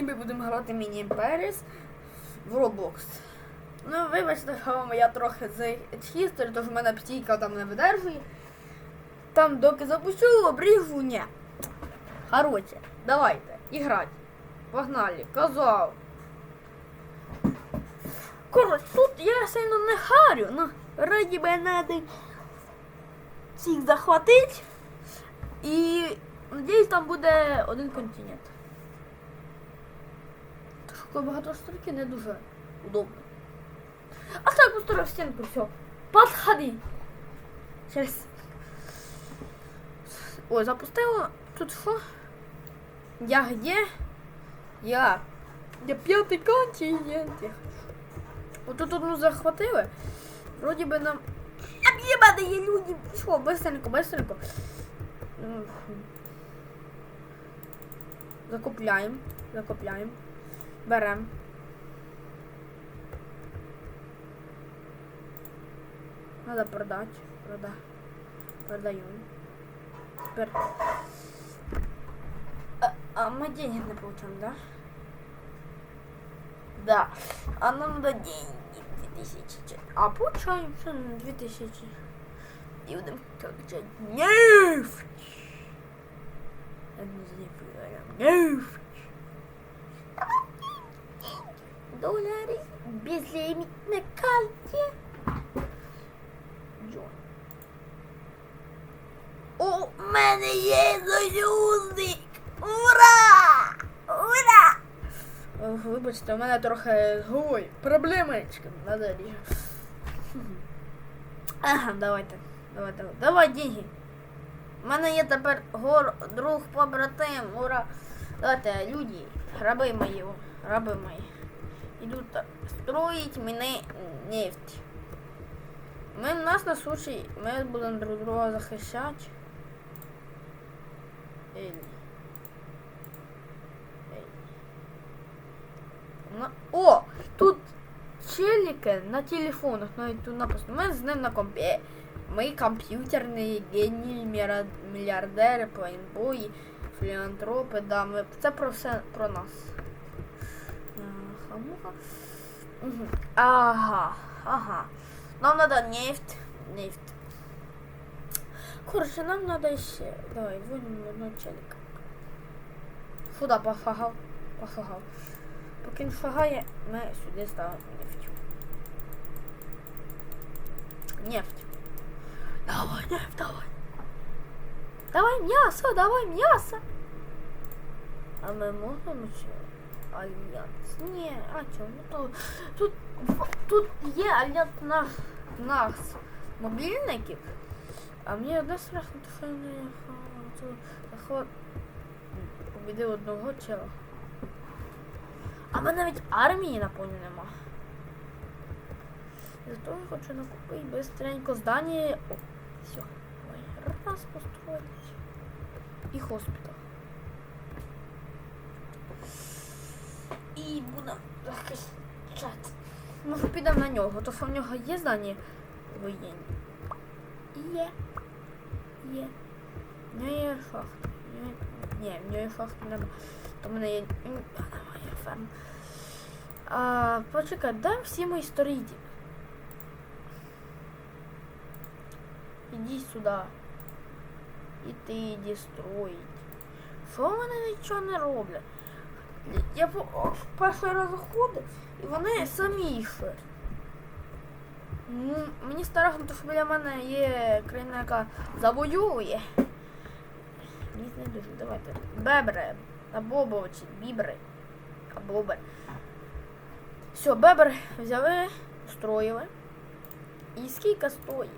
І ми будемо грати міні Перес в Roblox. Ну, вибачте, я трохи з History, тож в мене стійка там не видержує. Там доки запущу, обріжу, ні. Короче, давайте, іграть. Погнали, казав. Коротше, тут я сильно не харю, ну, раді би надо всіх захватити. І надіюсь, там буде один континент. Тож коли багато стрільки не дуже удобно. А так построив стінку, все. Подходи. Через. Ой, запустила. Тут що? Я где? Я. Я п'ятий континент. Я тут одну захватили. Вроді би нам. Об'єбати є люди. Що, быстренько, быстренько. Закупляємо. Закупляємо. Берем. Надо продать. Прода. Продаем. Теперь. А, а мы денег не получаем, да? Да. А нам надо деньги 2000. А получаем что на 2000. И будем же нефть. Я не знаю, Нефть. Доллары безлимит на карте. У мене є союзник! Ура! Ура! Вибачте, у мене трохи ой, проблемочка. Надо ріже. Ага, давайте. Давайте. Давай деньги. У мене є тепер гор, друг побратим. Ура! Давайте, люди, раби мої, раби мої. Ідуть так, строїть мене нефть. Ми в нас на суші, ми будемо друг друга захищати. Ей. Ей. На... О! Тут челіки на телефонах, навіть тут написано. Ми з ним на компі. Ми комп'ютерні генії, міра- мільярдери, плейнбої, філантропи, да, ми... це про все про нас. Хамуха. Угу. Ага, ага. Нам надо нефть. Нефть. Короче, нам надо еще. Давай, вынем одного челика. Сюда пофагав. Пофагав. Поки він фагає, ми сюди ставимо нефть. Нефть. Давай, нефть, давай. Давай м'ясо, давай м'ясо. А ми можемо чи альянс? Ні, а чому? Ну, тут, тут є альянс наш, нас мобільників. А мені одне страшно, що я не побідив одного чела. А в мене навіть армії наповню нема. Зато я хочу накупити быстренько здання. О, все. Ой, раз построить. І госпіталь. І будемо захищати. Може підемо на нього, то що в нього є здання воєнні. Є. Є. В нього є шахта. Ні, в нього є нема. То в мене є. А, немає ферм. А, почекай, дай всі мої сторіді. Іди сюди. І ти іди строїть. Що вони нічого не роблять? Я перший раз заходив, і вони самі йшли. Мені страшно, тому що біля мене є країна, яка завоює. Мені не дуже. Давайте. Бебре. Або бобочі, бібри. Або. Все, бебер взяли, устроїли. І скільки стоїть?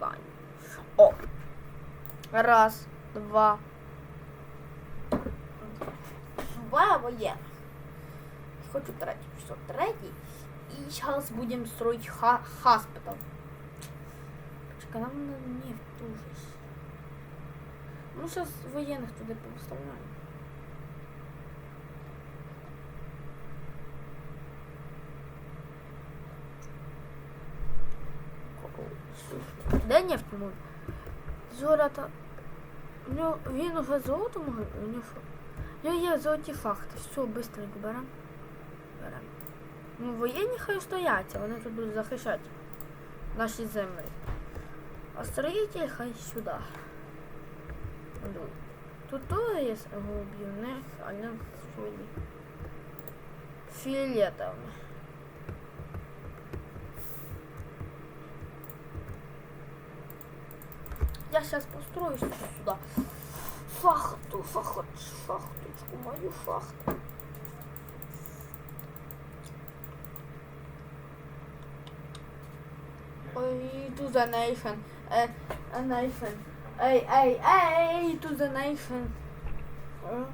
Бань. О! Раз, два. Два воєнних. Хочу третій. Все, третій. И сейчас будем строить ха хоспитал. Почекай, нам надо нефть тоже. Ну, сейчас военных туда поставляем. Де нефть мой? Золото. У нього він уже золото може? У нього що? Я є золоті факти. Все, быстренько берем. Берем. Ну, воєнні хай стоять, вони тут будуть захищати наші землі. А строїтель хай сюди. Йдуть. Тут тоже є голубі, в них, а не сьогодні. Фіолетові. Я сейчас построю сюда. Фахту, фахт, фахточку, мою фахту. Ой, to the nation. Э, a nation. Эй, эй, эй, to the nation. Э.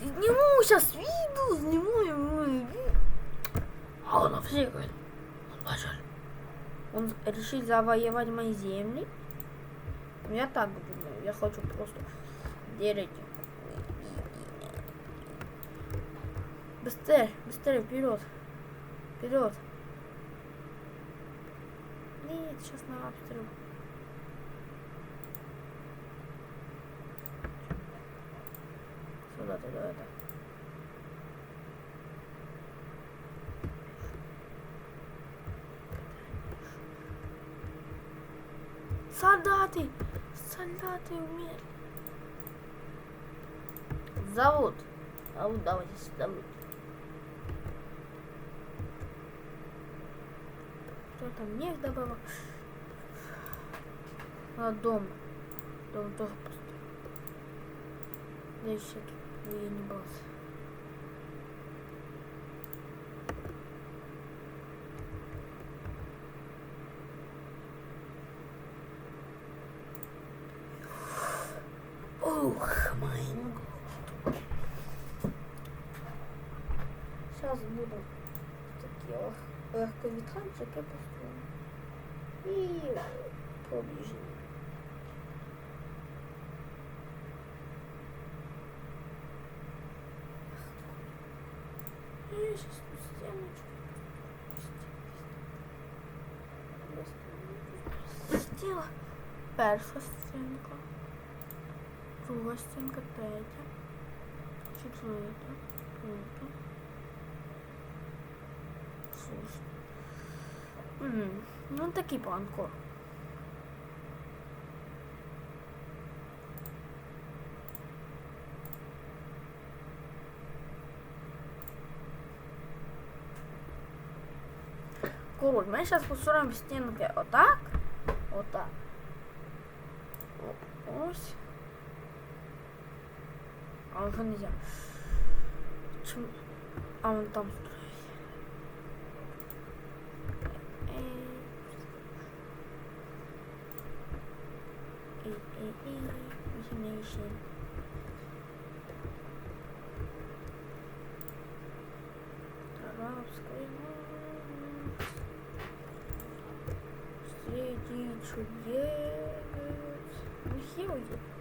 Сниму сейчас видео, сниму ему. А он говорит, он. Он решил завоевать мои земли. Я так думаю. Я хочу просто делать. Быстрее, быстрее, вперед. Вперед. Нет, сейчас на обстрел. Сюда, туда, это. Солдаты! Солдаты умели. Зовут. Зовут, давайте зовут. Кто там нефть добавил? А, дом. Дом тоже пустой. Да еще тут я не босс. Ух, май год. Сейчас буду такі лег- легковітранчики построїмо. І побіжимо. І щас тут стіночку. Стіла. Перша стінка. Друга стінка, третя. Четверта. П'ята. Шоста. Мгм. Ну такий план кор. Король, ми зараз построїмо стінки отак. Отак. О- Ось. А вже нельзя. Чому? А вон там. Imagination. Арабская. Среди чудес. Нехило є.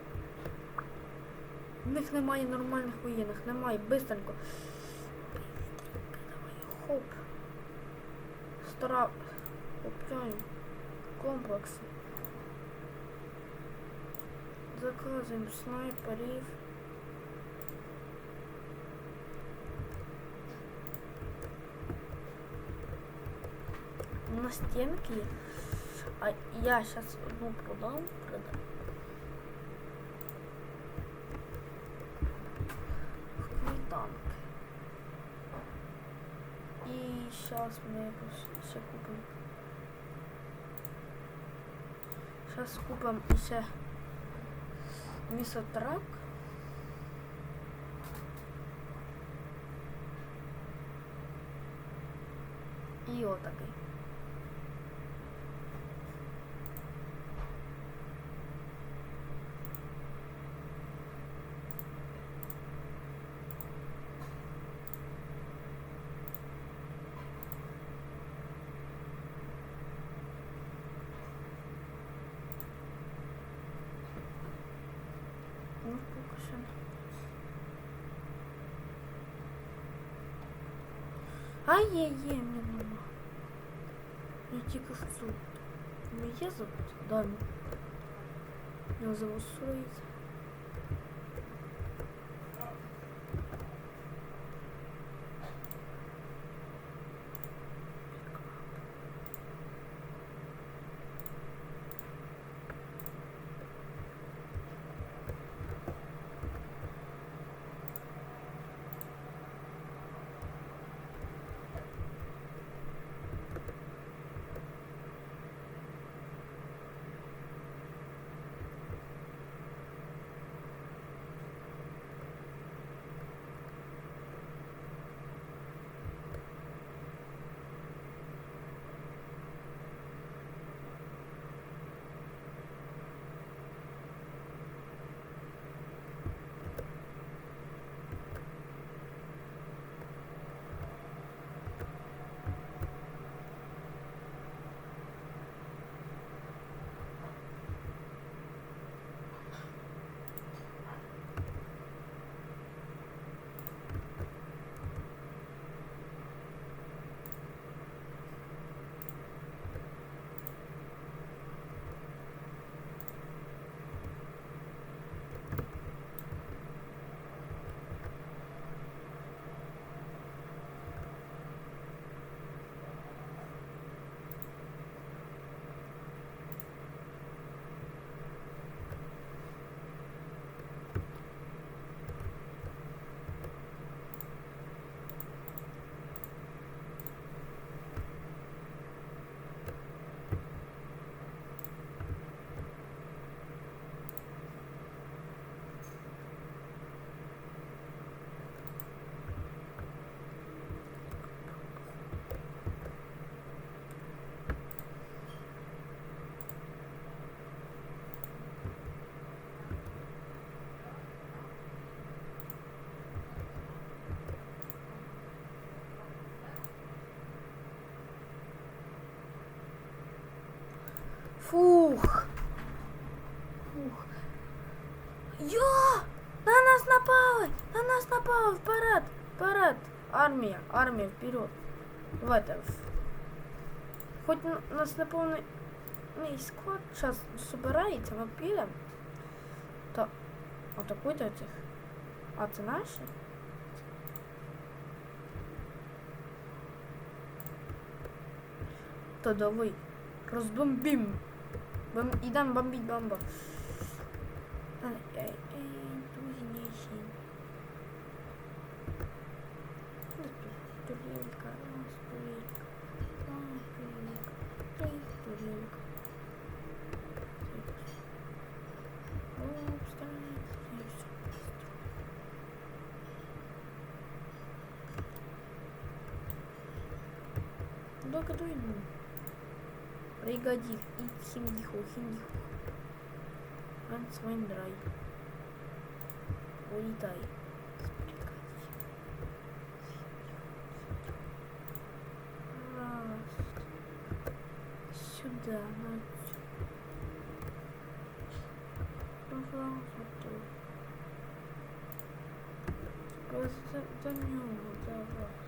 В них немає нормальних воєнних, немає. Бистренько. Хоп. Стара. Купляємо. Комплекси. Заказуємо снайперів. На стенки. А я сейчас одну продам. продам. Сейчас мы все купим. Сейчас купим еще мисотрак. І отакий. Ну, поки що. А є, є, мені нема. Я тільки що тут. Ну, є завод? Да. Його завод строїться. Фух. Фух. Йо! На нас напали! На нас напали! Вперед! Вперед! Армія! Армія, вперед! Давайте. Хоч у нас не повний мій склад зараз збирається, ми підемо. То атакуйте цих. А це наші? То давай. Розбомбим. Bambi, idem Bambi Bamba. Ay, ay. Пригодит. И хиндиху, хиндиху. Ансвайндрай. Улетай. Раз. Сюда, на Пожалуйста. Просто за него, давай.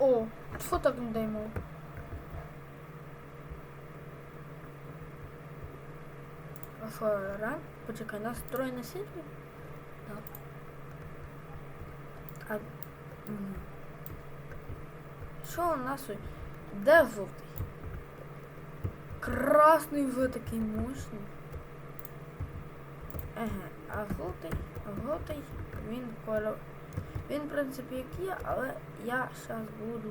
О, фоток не даємо. Фара. Почекай, настрой на сервер? Да. А... Що у нас? Де жовтий? Красний вже такий мощний. Ага, а жовтий, а жовтий, він коло. Він, в принципі, як є, але я зараз буду.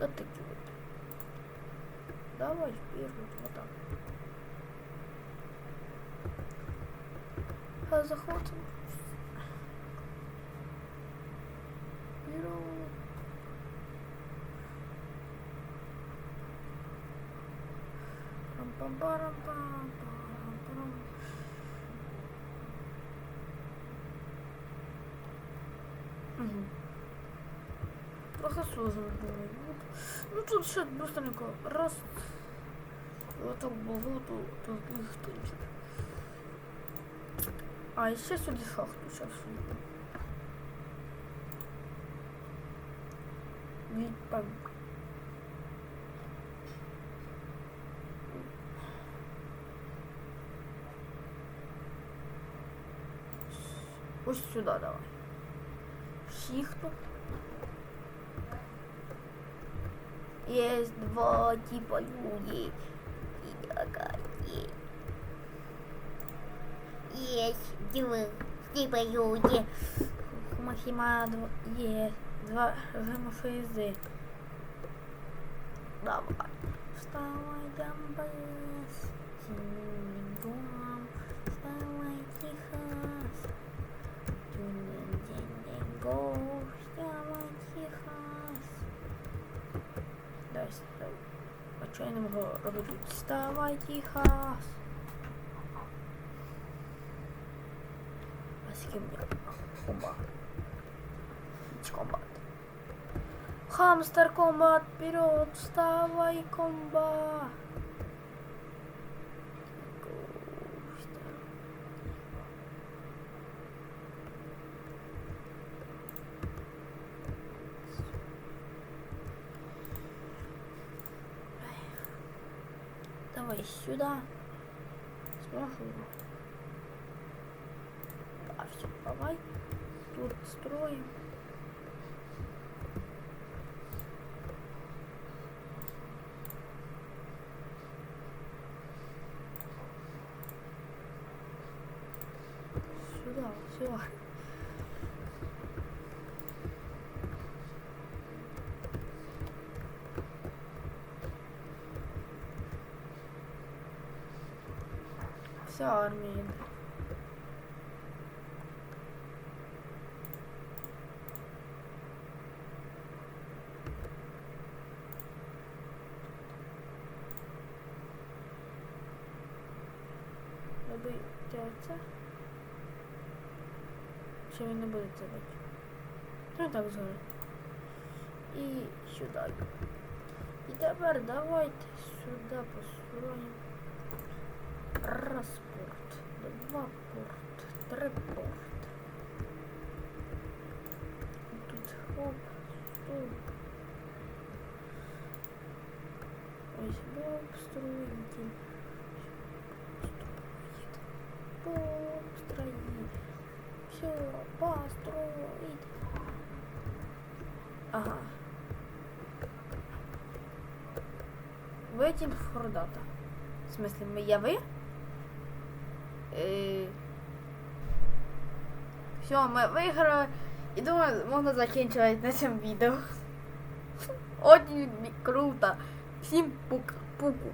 От такі от. Давай вперед, вот так. А захватим. Вперед. Пам-пам-парам-пам-пам-пам. Мгм. Трохи сложно було. Ну тут ще быстренько раз. І отак багато таких штучок. А, і ще сюди шахту зараз сюди. Від Пусть сюда, давай. Шихту. Есть два типа людей. Есть два типа людей. Махима есть два гамма Давай. Вставай, дамбай. А чого я не можу робити? Вставай, Техас. А з ким я? Комбат. Комбат. Хамстер комбат, вперед, вставай, комбат. Давай сюда. Сверху. Да, все, давай. Тут строим. Сюда, все. Вся армия. идет. Ви це? Чи він не буде це бити? Ну так згодом. І сюди. І тепер давайте сюди построїмо. Раз порт, два порт, три порт. Тут хоп, стоп. Ось блок строитель. Строит. Построить. Все, построить. Ага. Вытянь фордата. В смысле, мы я вы? Все, ми виграли. І думаю, можна закінчувати на цьому відео. Очень круто. Всім пук, пуку.